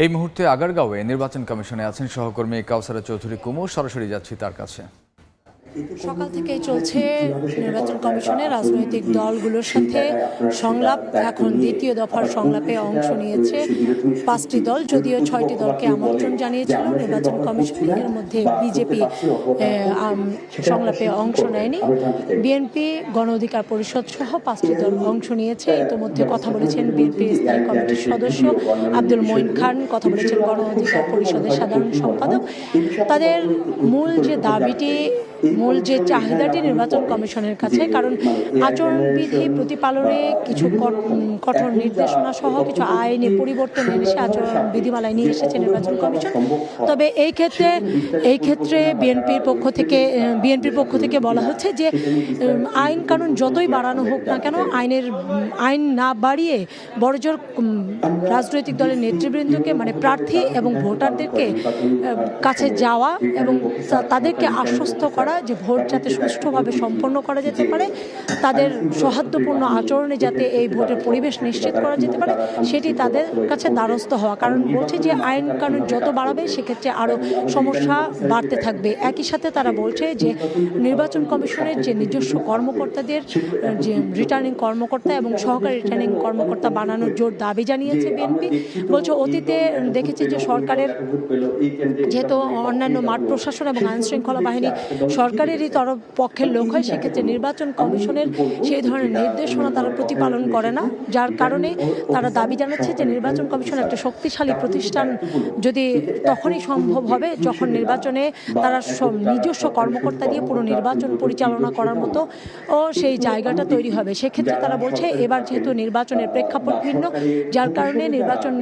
এই মুহূর্তে আগারগাঁওয়ে নির্বাচন কমিশনে আছেন সহকর্মী কাউসারা চৌধুরী কুমু। সরাসরি যাচ্ছি তার কাছে। সকাল থেকেই চলছে নির্বাচন কমিশনের রাজনৈতিক দলগুলোর সাথে সংলাপ। এখন দ্বিতীয় দফার সংলাপে অংশ নিয়েছে পাঁচটি দল, যদিও ছয়টি দলকে আমন্ত্রণ জানিয়েছিল। নির্বাচন কমিশন এর মধ্যে বিজেপি সংলাপে অংশ নেয়নি। বিএনপি গণ অধিকার পরিষদ সহ পাঁচটি দল অংশ নিয়েছে। ইতিমধ্যে কথা বলেছেন বিএনপি স্থায়ী কমিটির সদস্য আব্দুল মঈন খান, কথা বলেছেন গণ অধিকার পরিষদের সাধারণ সম্পাদক। তাদের মূল যে দাবিটি মূল যে চাহিদাটি নির্বাচন কমিশনের কাছে, কারণ আচরণবিধি প্রতিপালনে কিছু কঠোর নির্দেশনা সহ কিছু আইনে পরিবর্তন এনেছে আচরণ বিধিমালায় নিয়ে এসেছে নির্বাচন কমিশন। তবে এই ক্ষেত্রে এই ক্ষেত্রে বিএনপির পক্ষ থেকে বিএনপির পক্ষ থেকে বলা হচ্ছে যে আইন কানুন যতই বাড়ানো হোক না কেন, আইনের, আইন না বাড়িয়ে বড়জোর রাজনৈতিক দলের নেতৃবৃন্দকে মানে প্রার্থী এবং ভোটারদেরকে কাছে যাওয়া এবং তাদেরকে আশ্বস্ত করা যে ভোট যাতে সুষ্ঠুভাবে সম্পন্ন করা যেতে পারে, তাদের সৌহার্দ্যপূর্ণ আচরণে যাতে এই ভোটের পরিবেশ নিশ্চিত করা যেতে পারে, সেটি তাদের কাছে দ্বারস্থ হওয়া। কারণ বলছে যে আইন কানুন যত বাড়াবে, সেক্ষেত্রে আরও সমস্যা বাড়তে থাকবে। একই সাথে তারা বলছে যে নির্বাচন কমিশনের যে নিজস্ব কর্মকর্তাদের, যে রিটার্নিং কর্মকর্তা এবং সহকারী রিটার্নিং কর্মকর্তা বানানোর জোর দাবি জানিয়েছে বিএনপি। বলছে অতীতে দেখেছি যে সরকারের যেহেতু অন্যান্য মাঠ প্রশাসন এবং আইন শৃঙ্খলা বাহিনী সরকারেরই তরফ পক্ষের লোক হয়, সেক্ষেত্রে নির্বাচন কমিশনের সেই ধরনের নির্দেশনা তারা প্রতিপালন করে না, যার কারণে তারা দাবি জানাচ্ছে যে নির্বাচন কমিশন একটা শক্তিশালী প্রতিষ্ঠান যদি তখনই সম্ভব হবে, যখন নির্বাচনে তারা নিজস্ব কর্মকর্তা দিয়ে পুরো নির্বাচন পরিচালনা করার মতো, ও সেই জায়গাটা তৈরি হবে। সেক্ষেত্রে তারা বলছে, এবার যেহেতু নির্বাচনের প্রেক্ষাপট ভিন্ন, যার কারণে নির্বাচন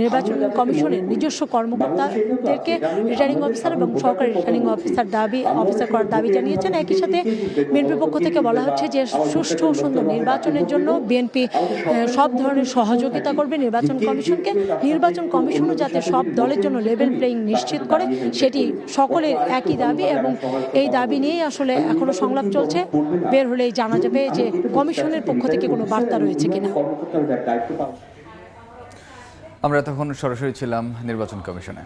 নির্বাচন কমিশনের নিজস্ব কর্মকর্তাদেরকে রিটার্নিং অফিসার এবং সহকারী রিটার্নিং অফিসার দাবি অফিসার করার দাবি জানিয়েছেন। একই সাথে বিএনপির পক্ষ থেকে বলা হচ্ছে যে, সুষ্ঠু ও সুন্দর নির্বাচনের জন্য বিএনপি সব ধরনের সহযোগিতা করবে। নির্বাচন কমিশনকে, নির্বাচন কমিশনও যাতে সব দলের জন্য লেভেল প্লেইং নিশ্চিত করে, সেটি সকলের একই দাবি এবং এই দাবি নিয়েই আসলে এখনও সংলাপ চলছে। বের হলেই জানা যাবে যে, কমিশনের পক্ষ থেকে কোনো বার্তা রয়েছে কিনা। আমরা তখন সরাসরি ছিলাম নির্বাচন কমিশনে।